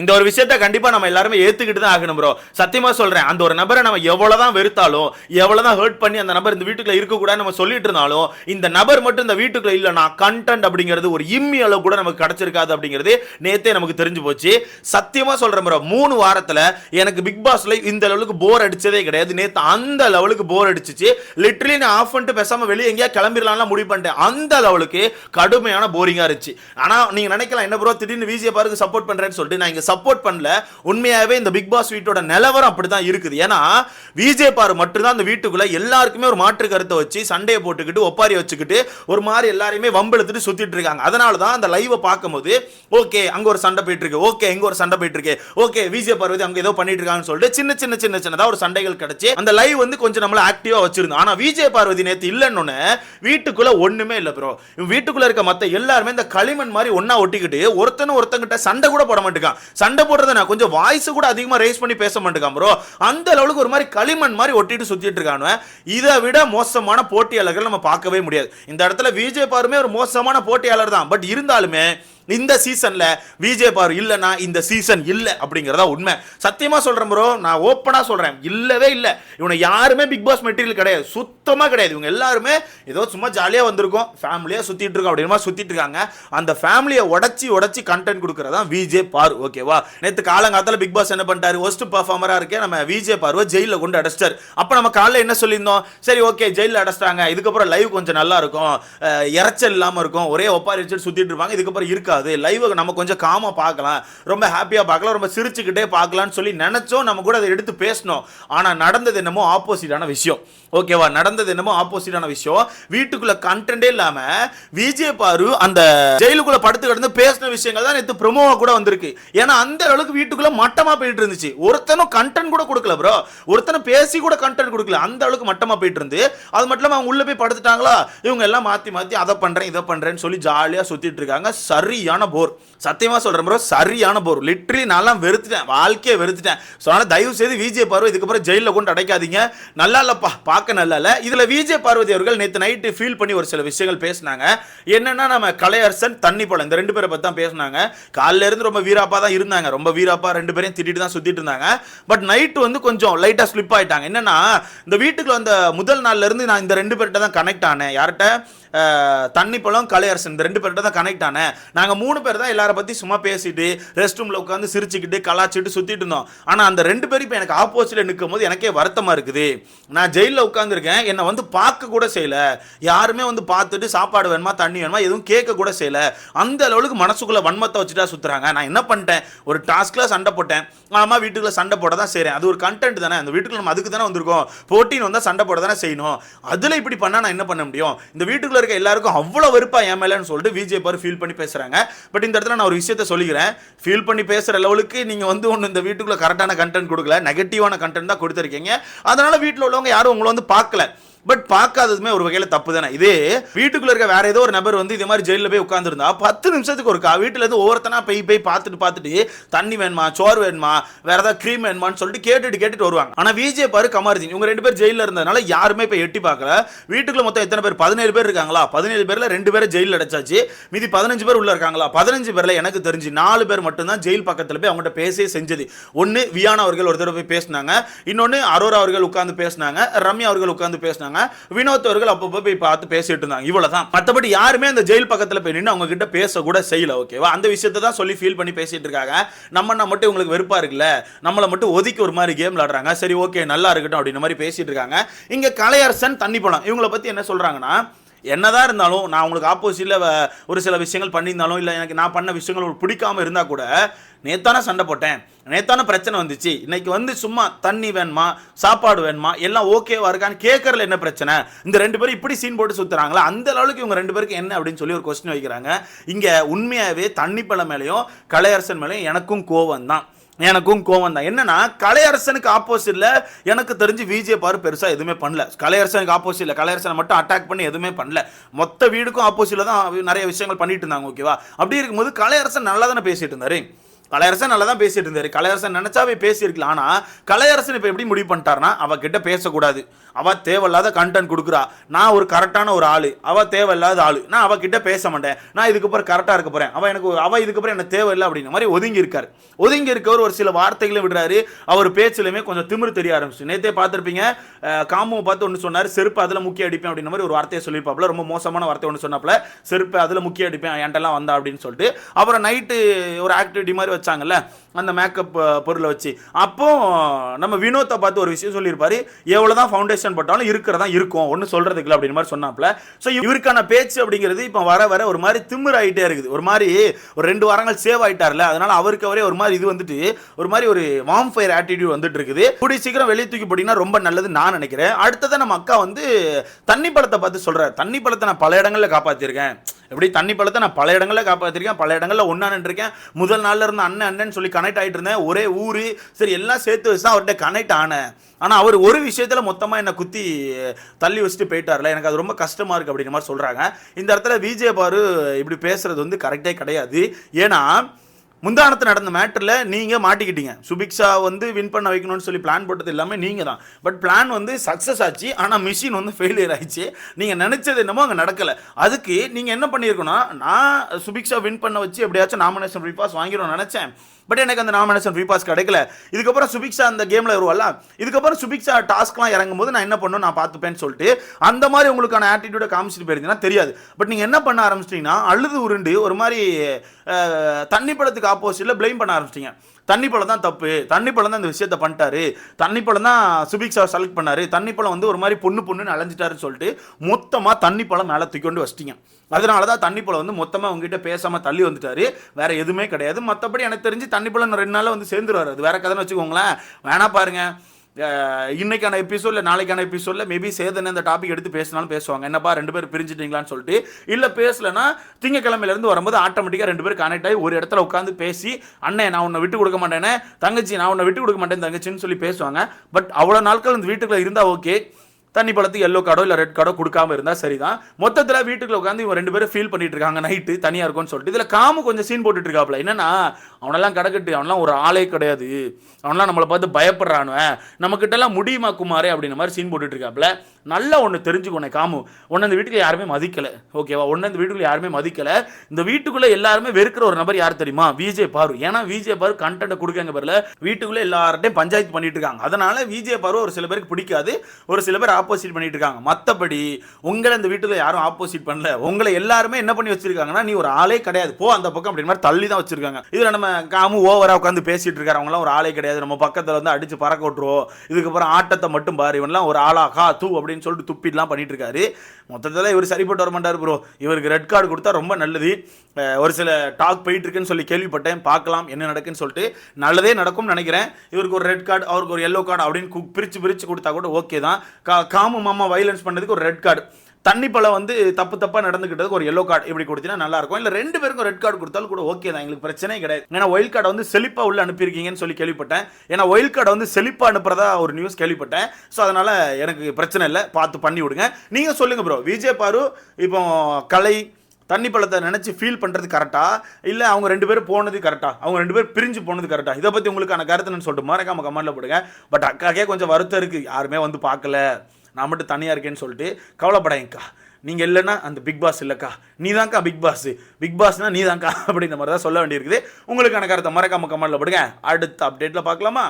இந்த ஒரு விஷயத்த கண்டிப்பா நம்ம எல்லாருமே ஏத்துக்கிட்டு தான் ஆகணும் ப்ரோ சத்தியமா சொல்றேன். அந்த ஒரு நபரை நம்ம எவ்வளவுதான் வெறுத்தாலும் எவ்வளவுதான் ஹர்ட் பண்ணி அந்த நபர் இந்த வீட்டுக்குள்ள இருக்க நம்ம சொல்லிட்டு இருந்தாலும் இந்த நபர் மட்டும் இந்த வீட்டுக்குள்ள இல்லைனா கண்டென்ட் அப்படிங்கிறது ஒரு இம்மி அளவு கூட நமக்கு கிடைச்சிருக்காது அப்படிங்கிறது நேத்தே நமக்கு தெரிஞ்சு போச்சு. சத்தியமா சொல்றேன் ப்ரோ மூணு வாரத்துல எனக்கு பிக் பாஸ்ல இந்த லெவலுக்கு போர் அடிச்சதே கிடையாது. நேத்து அந்த லெவலுக்கு போர் அடிச்சிச்சு. லிட்டரலி நான் ஆஃப் பண்ணிட்டு பேசாம வெளியே எங்கேயா கிளம்பிடலாம்லாம் முடிவு பண்ணிட்டேன். அந்த லெவலுக்கு கடுமையான போரிங்கா இருந்துச்சு. ஆனா நீங்க நினைக்கலாம் என்ன ப்ரோ திடீர்னு விஜய் பாருக்கு சப்போர்ட் பண்றேன்னு சொல்லிட்டு நான் இங்க சப்போர்ட் பண்ணல. உண்மையாகவே இந்த பிக் பாஸ் வீட்டோட நிலவரம் அப்படி தான் இருக்குது. ஏன்னா விஜய் பாரு மட்டும்தான் அந்த வீட்டுக்குள்ளே எல்லாருக்குமே ஒரு மாற்று கருத்தை வச்சு சண்டையை போட்டுக்கிட்டு ஒப்பாரி வச்சுக்கிட்டு ஒரு மாதிரி எல்லாரையுமே வம்பெழுத்துட்டு சுற்றிட்டு இருக்காங்க. அதனால தான் அந்த லைவை பார்க்கும்போது ஓகே அங்கே ஒரு சண்டை போயிட்டு இருக்கு ஓகே இங்கே ஒரு சண்டை போயிட்டு இருக்கு ஓகே விஜய் பார்வதி அங்கே ஏதோ பண்ணிட்டு இருக்காங்கன்னு சொல்லிட்டு சின்ன சின்ன சின்ன சின்னதாக ஒரு சண்டைகள் கிடச்சி அந்த லைவ் வந்து கொஞ்சம் நம்மள ஆக்டிவாக வச்சிருந்தோம். ஆனால் விஜய் பார்வதி நேற்று இல்லைன்னு வீட்டுக்குள்ளே ஒன்றுமே இல்லை ப்ரோ வீட்டுக்குள்ளே இருக்க மற்ற எல்லாருமே இந்த களிமண் மாதிரி ஒன்றா ஒட்டிக்கிட்டு ஒருத்தனும் ஒருத்தங்கிட்ட சண்டை கூட போட மாட்டேங்கான் சண்டை போடுறத நான் கொஞ்சம் வாய்ஸ் கூட அதிகமாக ரேஸ் பண்ணி பேச மாட்டேங்கான் ப்ரோ அந்த லெவலுக்கு ஒரு மாதிரி களிமண் மாதிரி ஒட்டிட்டு சுற்றிட்டு இருக்கானு இதை விட மோசமான போட்டியாளர்கள் நம்ம பார்க்கவே முடியாது. இந்த இடத்துல விஜய் பாருமே ஒரு மோசமான போட்டியாளர் தான். பட் இருந்தாலுமே இந்த சீசன்ல விஜே பாரு இல்லைன்னா இந்த சீசன் இல்லை அப்படிங்கிறதா உண்மை. சத்தியமா சொல்றேன் ப்ரோ நான் ஓப்பனா சொல்றேன். இல்லவே இல்லை. இவனை யாருமே பிக் பாஸ் மெட்டீரியல் கிடையாது. சுத்தமா கிடையாது. இவங்க எல்லாருமே ஏதோ சும்மா ஜாலியா வந்திருக்கோம். ஃபேமிலியா சுத்திட்டு இருக்கோம் அப்படிமா சுத்திட்டு இருக்காங்க. அந்த ஃபேமிலியை உடச்சி உடச்சி கண்டென்ட் கொடுக்கறதா விஜே பாரு ஓகேவா நேத்து காலங்காலத்தில் பிக் பாஸ் என்ன பண்ணிட்டாரு? ஒஸ்ட் பர்ஃபார்மரா இருக்கே நம்ம விஜே பார்வை ஜெயில கொண்டு அடைச்சிட்டாரு. அப்ப நம்ம காலைல என்ன சொல்லியிருந்தோம்? சரி ஓகே ஜெயில அடைச்சிட்டாங்க. இதுக்கப்புறம் லைவ் கொஞ்சம் நல்லா இருக்கும். இறைச்சல் இல்லாம இருக்கும். ஒரே ஒப்பாரி வச்சுட்டு சுத்திட்டு இருப்பாங்க. இதுக்கப்புறம் இருக்காது. லைவை நம்ம கொஞ்சம் காமாக பார்க்கலாம். ரொம்ப ஹாப்பியாக பார்க்கலாம். ரொம்ப சிரிச்சுக்கிட்டே பார்க்கலான்னு சொல்லி நினச்சோம். நம்ம கூட அதை எடுத்து பேசணும் ஆனால் நடந்தது என்னமோ ஆப்போசிட்டான விஷயம். ஓகேவா நடந்தது என்னமோ ஆப்போசிட்டான விஷயம். வீட்டுக்குள்ள கண்டென்ட்டே இல்லாமல் விஜய் பாரு அந்த ஜெயிலுக்குள்ள படுத்து கிடந்து பேசின விஷயங்கள் தான் நேற்று ப்ரொமோவா கூட வந்திருக்கு. ஏன்னா அந்த அளவுக்கு வீட்டுக்குள்ள மட்டமா போயிட்டு இருந்துச்சு. ஒருத்தனும் கண்டென்ட் கூட கொடுக்கல ப்ரோ ஒருத்தனும் பேசி கூட கண்டென்ட் கொடுக்கல. அந்த அளவுக்கு மட்டமா போயிட்டு இருந்து. அது மட்டும் இல்லாமல் அவங்க உள்ள போய் படுத்துட்டாங்களா? இவங்க எல்லாம் மாத்தி மாத்தி அதை பண்றேன் இதை பண்றேன்னு சொல்லி ஜாலியா சுத்திட்டு இருக்காங்க. சரியான போர். சத்தியமாக சொல்கிறேன் ப்ரோ சரியான போர். லிட்ரலி நான்லாம் வெறுத்துட்டேன். வாழ்க்கையை வெறுத்துட்டேன். ஸோ அதனால் தயவு செய்து விஜய் பார்வதி இதுக்கப்புறம் ஜெயிலில் கொண்டு அடைக்காதீங்க. நல்லா இல்லைப்பா பார்க்க நல்லா இல்லை. இதில் விஜய் பார்வதி அவர்கள் நேற்று நைட்டு ஃபீல் பண்ணி ஒரு சில விஷயங்கள் பேசினாங்க. என்னென்னா நம்ம கலையரசன் தண்ணி பழம் இந்த ரெண்டு பேரை பற்றி தான் பேசினாங்க. காலையில இருந்து ரொம்ப வீராப்பா தான் இருந்தாங்க. ரொம்ப வீராப்பா ரெண்டு பேரையும் திட்டிட்டு தான் சுற்றிட்டு இருந்தாங்க. பட் நைட்டு வந்து கொஞ்சம் லைட்டாக ஸ்லிப் ஆகிட்டாங்க என்னென்னா இந்த வீட்டுக்குள்ள வந்த முதல் நாள்ல இருந்து நான் இந்த ரெண்டு பேர்கிட்ட தான் கனெக்ட் ஆனேன். யார்கிட்ட? அஹ், தண்ணி பழம் கலையரசன் இந்த ரெண்டு பேர்கிட்ட தான் கனெக்ட் ஆனேன். நாங்கள் மூணு பேர் தான் எல்லாரை பற்றி சும்மா பேசிட்டு ரெஸ்ட் ரூமில் உட்காந்து சிரிச்சுக்கிட்டு கலாச்சிட்டு சுற்றிட்டு இருந்தோம். ஆனால் அந்த ரெண்டு பேரும் இப்போ எனக்கு ஆப்போசிட்டில் நிற்கும் போது எனக்கே வருத்தமாக இருக்குது. நான் ஜெயிலில் உட்காந்துருக்கேன் என்னை வந்து பார்க்க கூட செய்யலை. யாருமே வந்து பார்த்துட்டு சாப்பாடு வேணுமா தண்ணி வேணுமா எதுவும் கேட்க கூட செய்யலை. அந்த அளவுக்கு மனசுக்குள்ளே வன்மத்தை வச்சுட்டா சுற்றுறாங்க நான் என்ன பண்ணிட்டேன்? ஒரு டாஸ்கில் சண்டை போட்டேன். ஆமாம் வீட்டுக்குள்ள சண்டை போட தான் செய்கிறேன் அது ஒரு கண்டென்ட் தானே. அந்த வீட்டுக்குள்ள நம்ம அதுக்கு தானே வந்திருக்கோம். போட்டின்னு வந்தால் சண்டை போட தானே செய்யணும். அதில் இப்படி பண்ணால் நான் என்ன பண்ண முடியும்? இந்த வீட்டுக்குள்ளே இருக்க எல்லாருக்கும் அவ்வளவு வெறுப்பா என் மேலேன்னு சொல்லிட்டு விஜய் பாரு ஃபீல் பண்ணி பேசுறாங்க. பட் இந்த இடத்துல நான் ஒரு விஷயத்த சொல்லிக்கிறேன். ஃபீல் பண்ணி பேசுற லெவலுக்கு நீங்க வந்து ஒன்று இந்த வீட்டுக்குள்ள கரெக்டான கண்டென்ட் கொடுக்கல. நெகட்டிவான கண்டென்ட் தான் கொடுத்துருக்கீங்க. அதனால வீட்டில் உள்ளவங்க யாரும் உங்களை வந்து பார்க்கல. பட் பார்க்காததுமே ஒரு வகையில் தப்பு தானே. இதே வீட்டுக்குள்ள இருக்க வேற ஏதோ ஒரு நபர் வந்து இதே மாதிரி ஜெயிலில் போய் உட்காந்துருந்தா பத்து நிமிஷத்துக்கு ஒருக்கா வீட்டில் இருந்து ஒவ்வொருத்தனா போய் போய் பார்த்துட்டு பார்த்துட்டு தண்ணி வேணுமா சோறு வேணுமா வேற ஏதாவது க்ரீம் வேணுமான்னு சொல்லிட்டு கேட்டுட்டு கேட்டுட்டு வருவாங்க. ஆனால் விஜய் பாரு கமர்தீன் இவங்க ரெண்டு பேர் ஜெயிலில் இருந்ததுனால யாருமே போய் எட்டி பார்க்கல. வீட்டுக்குள்ள மொத்தம் எத்தனை பேர்? பதினேழு பேர் இருக்காங்களா? பதினேழு பேரில் ரெண்டு பேரை ஜெயிலில் அடைச்சாச்சு. மீதி பதினஞ்சு பேர் உள்ள இருக்காங்களா? பதினஞ்சு பேரில் எனக்கு தெரிஞ்சு நாலு பேர் மட்டும்தான் ஜெயில் பக்கத்தில் போய் அவங்கள்ட்ட பேசவே செஞ்சது. ஒன்று வியானா அவர்கள் ஒரு தடவை போய் பேசினாங்க. இன்னொன்று அரோரா அவர்கள் உட்காந்து பேசினாங்க. ரம்யா அவர்கள் உட்காந்து பேசினாங்க. வினோத் அவர்கள் அப்பப்போ போய் பார்த்து பேசிட்டு இருந்தாங்க. இவ்வளோ தான் மற்றபடி யாருமே அந்த ஜெயில் பக்கத்தில் போய் நின்று அவங்க கிட்ட பேச கூட செய்யல ஓகேவா அந்த விஷயத்தை தான் சொல்லி ஃபீல் பண்ணி பேசிட்டு இருக்காங்க. நம்ம மட்டும் உங்களுக்கு வெறுப்பாக இருக்குல்ல? நம்மளை மட்டும் ஒதுக்கி ஒரு மாதிரி கேம் விளாடுறாங்க சரி ஓகே நல்லா இருக்கட்டும் அப்படின்ற மாதிரி பேசிட்டு இருக்காங்க. இங்கே கலையரசன் தண்ணி பழம் இவங்களை பற்றி என்ன சொல்கிறாங்கன்னா என்னதான் இருந்தாலும் நான் உங்களுக்கு ஆப்போசிட்ல ஒரு சில விஷயங்கள் பண்ணியிருந்தாலும் இல்லை எனக்கு நான் பண்ண விஷயங்கள் உங்களுக்கு பிடிக்காம கூட நேத்தான சண்டை போட்டேன். நேத்தான பிரச்சனை வந்துச்சு. இன்னைக்கு வந்து சும்மா தண்ணி வேணுமா சாப்பாடு வேணுமா எல்லாம் ஓகேவா இருக்கான்னு கேட்கறதுல என்ன பிரச்சனை? இந்த ரெண்டு பேரும் இப்படி சீன் போட்டு சுற்றுறாங்களா அந்த அளவுக்கு இவங்க ரெண்டு பேருக்கு என்ன அப்படின்னு சொல்லி ஒரு கொஸ்டின் வைக்கிறாங்க. இங்கே உண்மையாகவே தண்ணி பழம் மேலேயும் கலையரசன் மேலேயும் எனக்கும் கோவம் தான் எனக்கும் கோவம் தான். என்னன்னா கலையரசனுக்கு ஆப்போசிட்ல எனக்கு தெரிஞ்சு விஜே பாரு பெருசா எதுவுமே பண்ணல. கலையரசனுக்கு ஆப்போசிட்ல கலையரசனை மட்டும் அட்டாக் பண்ணி எதுவுமே பண்ணல. மொத்த வீடுக்கும் ஆப்போசிட்ல தான் நிறைய விஷயங்கள் பண்ணிட்டு இருந்தாங்க ஓகேவா அப்படி இருக்கும்போது கலையரசன் நல்லா தானே பேசிட்டு இருந்தாரு? கலையரசன் நல்லா தான் பேசிட்டு இருந்தாரு. கலையரசன் நினைச்சாவே பேசியிருக்கலாம். ஆனால் கலையரசன் இப்போ எப்படி முடிவு பண்ணிட்டாருன்னா அவகிட்ட பேசக்கூடாது. அவ தேவையில்லாத கண்டென்ட் கொடுக்குறா. நான் ஒரு கரெக்டான ஒரு ஆள். அவ தேவையில்லாத ஆளு. நான் அவகிட்ட பேச மாட்டேன். நான் இதுக்கப்புறம் கரெக்டாக இருக்க போகிறேன் அவள் எனக்கு ஒரு- இதுக்கப்புறம் எனக்கு தேவையில்லை அப்படின்ற மாதிரி ஒதுங்கி இருக்கார். ஒதுங்கி இருக்கவர் ஒரு சில வார்த்தைகளை விடுறாரு. அவர் பேச்சிலுமே கொஞ்சம் திமிரு தெரிய ஆரம்பிச்சு நேற்றே பார்த்துருப்பீங்க காமுவை பார்த்து ஒன்று சொன்னார். செருப்பு அதில் முக்கிய அடிப்பேன் அப்படின்ற மாதிரி ஒரு வார்த்தையை சொல்லியிருப்பாப்ல ரொம்ப மோசமான வார்த்தை ஒன்று சொன்னாப்ல செருப்பு அதில் முக்கிய அடிப்பேன். என்கிட்டலாம் வந்தா அப்படின்னு சொல்லிட்டு. அப்புறம் நைட்டு ஒரு ஆக்டிவிட்டி மாதிரி 站个来 அந்த மேக்கப் பொருளை வச்சு. அப்போ நம்ம வினோத்தை பார்த்து ஒரு விஷயம் சொல்லியிருப்பாரு எவ்வளோதான் ஃபவுண்டேஷன் போட்டாலும் இருக்கிறதா இருக்கும். ஒன்றும் சொல்கிறதுக்கு இல்லை அப்படின்னு மாதிரி சொன்னாப்ல ஸோ இவருக்கான பேச்சு அப்படிங்கிறது இப்போ வர வர ஒரு மாதிரி திமிர் ஆகிட்டே இருக்குது. ஒரு மாதிரி ஒரு ரெண்டு வாரங்கள் சேவ் ஆகிட்டார்ல அதனால அவருக்கு அவரே ஒரு மாதிரி இது வந்துட்டு ஒரு மாதிரி ஒரு வார்ம் ஃபயர் ஆட்டிடியூட் வந்துட்டு இருக்குது கூடி சீக்கிரம் வெளியே தூக்கி போட்டிங்கன்னா ரொம்ப நல்லது நான் நினைக்கிறேன். அடுத்ததான் நம்ம அக்கா வந்து தண்ணி பழத்தை பார்த்து சொல்கிறார் தண்ணி பழத்தை நான் பல இடங்களில் காப்பாற்றிருக்கேன் எப்படி? தண்ணி பழத்தை நான் பல இடங்களில் காப்பாற்றிருக்கேன் பல இடங்களில் ஒன்றா நின்றுருக்கேன். முதல் நாளில் இருந்து அண்ணன் அண்ணன் சொல்லி கனெக்ட் கனெக்ட் ஆகிட்டு இருந்தேன். ஒரே ஊர். சரி எல்லாம் சேர்த்து வச்சு தான் அவர்கிட்ட கனெக்ட் ஆனேன். ஆனால் அவர் ஒரு விஷயத்தில் மொத்தமாக என்னை குத்தி தள்ளி வச்சுட்டு போயிட்டார்ல. எனக்கு அது ரொம்ப கஷ்டமாக இருக்குது அப்படிங்கிற மாதிரி சொல்கிறாங்க இந்த இடத்துல விஜய் பாரு இப்படி பேசுகிறது வந்து கரெக்டே கிடையாது. ஏன்னா முந்தானத்தில் நடந்த மேட்டரில் நீங்கள் மாட்டிக்கிட்டீங்க. சுபிக்ஷா வந்து வின் பண்ண வைக்கணும்னு சொல்லி பிளான் போட்டது எல்லாமே நீங்கள் தான் பட் பிளான் வந்து சக்ஸஸ் ஆச்சு. ஆனால் மிஷின் வந்து ஃபெயிலியர் ஆயிடுச்சு. நீங்கள் நினச்சது என்னமோ அங்கே நடக்கலை. அதுக்கு நீங்கள் என்ன பண்ணியிருக்கணும்? நான் சுபிக்ஷா வின் பண்ண வச்சு எப்படியாச்சும் நாமினேஷன் ரிப்பாஸ் பாஸ் நினச்சேன். பட் எனக்கு அந்த நாமினேஷன் ஃப்ரீ பாஸ் கிடைக்கல. இதுக்கப்புறம் சுபிக்ஷா அந்த கேமில் வருவாள் இதுக்கப்புறம் சுபிக்ஷா டாஸ்க்லாம் இறங்கும் போது நான் என்ன பண்ணும்? நான் பார்த்துப்பேன்னு சொல்லிட்டு அந்த மாதிரி உங்களுக்கான ஆட்டிடியூட காமிச்சிட்டு போயிருந்தீங்கன்னா தெரியாது. பட் நீங்கள் என்ன பண்ண ஆரம்பிச்சிட்டிங்கன்னா அழுது உருண்டு ஒரு மாதிரி தண்ணி படத்துக்கு ஆப்போசிட்டில் பிளேம் பண்ண ஆரம்பிச்சிட்டிங்க. தண்ணி பழம் தான் தப்பு. தண்ணி பழம் தான் இந்த விஷயத்த பண்ணிட்டாரு. தண்ணி பழம் தான் சுபிக்ஷா செலக்ட் பண்ணாரு. தண்ணி பழம் வந்து ஒரு மாதிரி பொண்ணு பொண்ணுன்னு அலைஞ்சிட்டாருன்னு சொல்லிட்டு மொத்தமாக தண்ணி பழம் மேலே தூக்கி கொண்டு வச்சிட்டிங்க. அதனால தான் தண்ணி பழம் வந்து மொத்தமாக உங்ககிட்ட பேசாமல் தள்ளி வந்துட்டாரு. வேற எதுவுமே கிடையாது. மற்றபடி எனக்கு தெரிஞ்சு தண்ணி பழம் ரெண்டு நாளில் வந்து சேர்ந்துருவாரு. அது வேற கதைன்னு வச்சுக்கோங்களேன். வேணா பாருங்கள் இன்னைக்கான எபிசோட்ல நாளைக்கான எபிசோட்ல மேபி சேதன் இந்த டாபிக் எடுத்து பேசினாலும் பேசுவாங்க. என்னப்பா ரெண்டு பேரும் பிரிஞ்சுட்டீங்களான்னு சொல்லிட்டு இல்லை பேசலனா திங்கக்கிழமையில இருந்து வரும்போது ஆட்டோமேட்டிக்காக ரெண்டு பேரும் கனெக்ட் ஆகி ஒரு இடத்துல உட்காந்து பேசி அண்ணே நான் உன்னை விட்டு கொடுக்க மாட்டேனே தங்கச்சி நான் உன்னை விட்டு கொடுக்க மாட்டேன் தங்கச்சின்னு சொல்லி பேசுவாங்க. பட் அவ்வளோ நாட்கள் இந்த வீட்டுக்குள்ள இருந்தால் ஓகே தண்ணி பழத்துக்கு எல்லோ கார்டோ இல்லை ரெட் கார்டோ கொடுக்காம இருந்தால் சரிதான். மொத்தத்தில் வீட்டுக்குள்ள உட்காந்து இவங்க ரெண்டு பேரும் ஃபீல் பண்ணிட்டு இருக்காங்க. நைட்டு தனியாக இருக்கும்னு சொல்லிட்டு. இதில் காமு கொஞ்சம் சீன் போட்டுட்டு இருக்காப்ல என்னன்னா அவனெல்லாம் கிடக்கட்டு. அவனெல்லாம் ஒரு ஆளே கிடையாது. அவனெல்லாம் நம்மளை பார்த்து பயப்படுறானுவன் நம்மக்கிட்டலாம் முடியுமா குமாரே? அப்படின்ற மாதிரி சீன் போட்டுட்டு இருக்காப்ல நல்லா ஒன்று தெரிஞ்சுக்கோனே காமு. உன்னை இந்த வீட்டுக்கு யாருமே மதிக்கலை. ஓகேவா உன்னை இந்த வீட்டுக்குள்ள யாருமே மதிக்கலை. இந்த வீட்டுக்குள்ளே எல்லாருமே வெறுக்கிற ஒரு நபர் யார் தெரியுமா? விஜய் பாரு. ஏன்னா விஜய் பாரு கண்டென்ட் கொடுக்கங்க பேரில். வீட்டுக்குள்ளே எல்லார்ட்டையும் பஞ்சாயத்து பண்ணிட்டு இருக்காங்க அதனால விஜய் பாரு ஒரு சில பேருக்கு பிடிக்காது. ஒரு சில பேர் ஆப்போசிட் பண்ணிட்டு இருக்காங்க மற்றபடி உங்களை இந்த வீட்டுக்குள்ள யாரும் ஆப்போசிட் பண்ணல. உங்களை எல்லாருமே என்ன பண்ணி வச்சிருக்காங்கன்னா நீ ஒரு ஆளே கிடையாது. போ அந்த பக்கம் அப்படின்ற மாதிரி தள்ளி தான் வச்சிருக்காங்க. இதில் நம்ம காமு ஓவராக உட்காந்து பேசிட்டு இருக்காரு. ஒரு ஆளே கிடையாது. நம்ம பக்கத்தில் வந்து அடிச்சு பறக்க விட்டுருவோம். இதுக்கப்புறம் ஆட்டத்தை மட்டும் பாரு. இவன்லாம் ஒரு ஆளா. தூ அப்படி அப்படின்னு சொல்லிட்டு துப்பிடலாம் பண்ணிட்டு இருக்காரு மொத்தத்தில் இவர் சரிப்பட்டு வர மாட்டார் ப்ரோ இவருக்கு ரெட் கார்டு கொடுத்தா ரொம்ப நல்லது. ஒரு சில டாக் போயிட்டு இருக்குன்னு சொல்லி கேள்விப்பட்டேன். பார்க்கலாம் என்ன நடக்குன்னு சொல்லிட்டு. நல்லதே நடக்கும்னு நினைக்கிறேன். இவருக்கு ஒரு ரெட் கார்டு அவருக்கு ஒரு எல்லோ கார்டு அப்படின்னு பிரித்து பிரித்து கொடுத்தா கூட ஓகே தான். கா காமு மாமா வைலன்ஸ் பண்ணதுக்கு ஒரு ரெட் கார்டு தண்ணி பழம் வந்து தப்பு தப்பாக நடந்துக்கிட்டதுக்கு ஒரு எல்லோ கார்டு இப்படி கொடுத்தீங்கன்னா நல்லா இருக்கும் இல்லை ரெண்டு பேருக்கும் ரெட் கார்டு கொடுத்தாலும் கூட ஓகே தான். எங்களுக்கு பிரச்சனையே கிடையாது. ஏன்னா ஒயில் கார்டை வந்து செழிப்பாக உள்ள அனுப்பியிருக்கீங்கன்னு சொல்லி கேள்விப்பட்டேன். ஏன்னா ஒயில் கார்டை வந்து செழிப்பாக அனுப்புறதா ஒரு நியூஸ் கேள்விப்பட்டேன். ஸோ அதனால் எனக்கு பிரச்சனை இல்லை. பார்த்து பண்ணி விடுங்க. நீங்க சொல்லுங்கள் ப்ரோ விஜய் பாரு இப்போ கலை தண்ணி பழத்தை நினச்சி ஃபீல் பண்ணுறது கரெக்டாக இல்லை அவங்க ரெண்டு பேரும் போனது கரெக்டாக அவங்க ரெண்டு பேரும் பிரிஞ்சு போனது கரெக்டாக இதை பற்றி உங்களுக்கான கருத்துன்னு சொல்லிட்டு மறக்காம கமெண்ட்ல போடுங்க. பட் அக்காக்கே கொஞ்சம் வருத்தம் இருக்குது யாருமே வந்து பார்க்கல. நான் மட்டும் தனியாக இருக்கேன்னு சொல்லிட்டு கவலைப்படாங்கக்கா நீங்கள் இல்லைன்னா அந்த பிக் பாஸ் இல்லைக்கா. நீ தான்க்கா பிக் பாஸ். பிக் பாஸ்னா நீ தான்க்கா அப்படின்ற மாதிரி தான் சொல்ல வேண்டியிருக்குது. உங்களுக்கான கருத்தை மறக்காம கமெண்ட்ல போடுங்க. அடுத்த அப்டேட்டில் பார்க்கலாமா?